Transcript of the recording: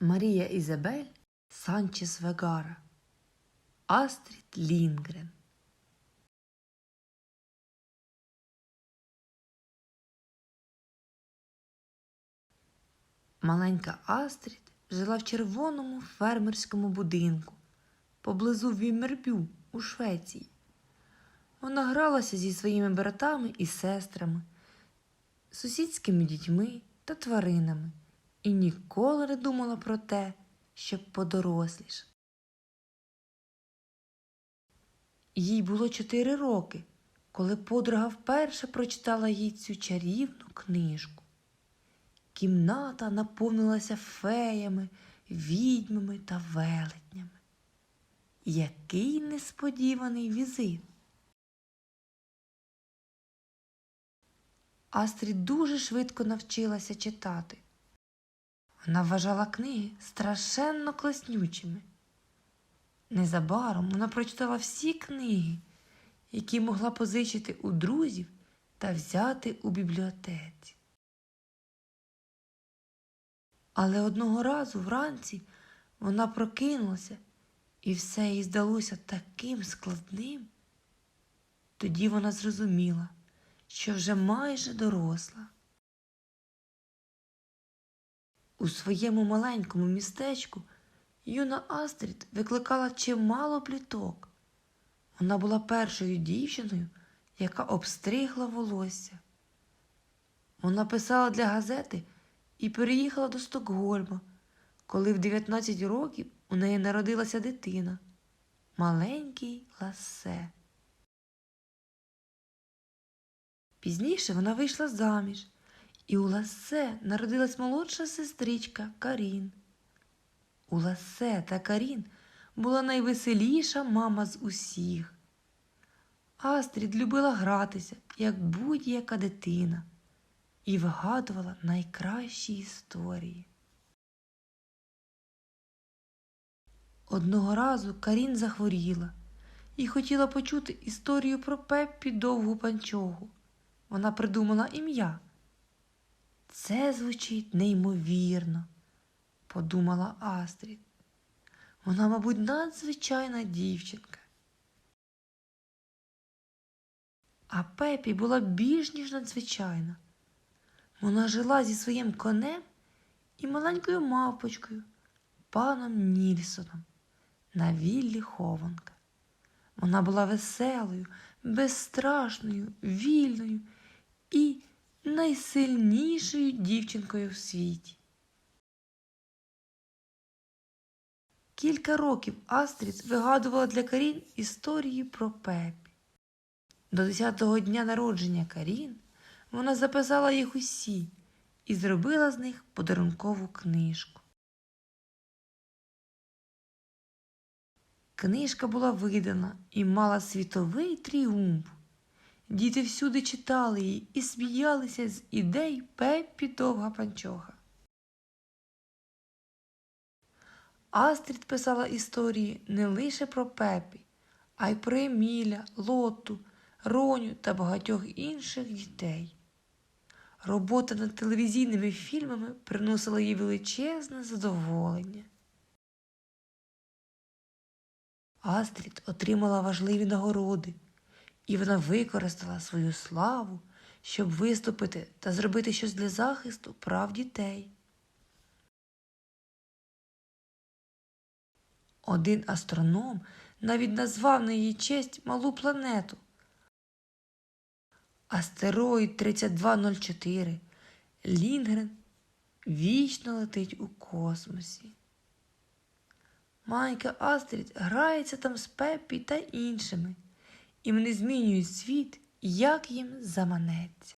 Марія Ізабель Санчес Вегара, Астрід Лінгрен. Маленька Астрід жила в червоному фермерському будинку поблизу Вімербю у Швеції. Вона гралася зі своїми братами і сестрами, сусідськими дітьми та тваринами і ніколи не думала про те, щоб подоросліш. Їй було чотири роки, коли подруга вперше прочитала їй цю чарівну книжку. Кімната наповнилася феями, відьмами та велетнями. Який несподіваний візит! Астрід дуже швидко навчилася читати. Вона вважала книги страшенно класнючими. Незабаром вона прочитала всі книги, які могла позичити у друзів та взяти у бібліотеці. Але одного разу вранці вона прокинулася, і все їй здалося таким складним. Тоді вона зрозуміла, що вже майже доросла. У своєму маленькому містечку юна Астрід викликала чимало пліток. Вона була першою дівчиною, яка обстригла волосся. Вона писала для газети і переїхала до Стокгольма, коли в 19 років у неї народилася дитина маленький ласе. Пізніше вона вийшла заміж, і у Ласе народилась молодша сестричка Карін. У Ласе та Карін була найвеселіша мама з усіх. Астрід любила гратися, як будь-яка дитина, і вигадувала найкращі історії. Одного разу Карін захворіла і хотіла почути історію про Пеппі довгу панчогу. Вона придумала ім'я. Це звучить неймовірно, подумала Астрід. Вона, мабуть, надзвичайна дівчинка. А Пепі була більш ніж надзвичайна. Вона жила зі своїм конем і маленькою мавпочкою, паном Нільсоном, на віллі хованка. Вона була веселою, безстрашною, вільною найсильнішою дівчинкою в світі. Кілька років Астрід вигадувала для Карін історії про Пепі. До 10-го дня народження Карін вона записала їх усі і зробила з них подарункову книжку. Книжка була видана і мала світовий тріумф. Діти всюди читали її і сміялися з ідей Пеппі довга панчоха. Астрід писала історії не лише про Пепі, а й про Еміля, Лоту, Роню та багатьох інших дітей. Робота над телевізійними фільмами приносила їй величезне задоволення. Астрід отримала важливі нагороди, і вона використала свою славу, щоб виступити та зробити щось для захисту прав дітей. Один астроном навіть назвав на її честь малу планету. Астероїд 3204 Лінгрен вічно летить у космосі. Майка Астрід грається там з Пеппі та іншими, і вони змінюють світ, як їм заманеться.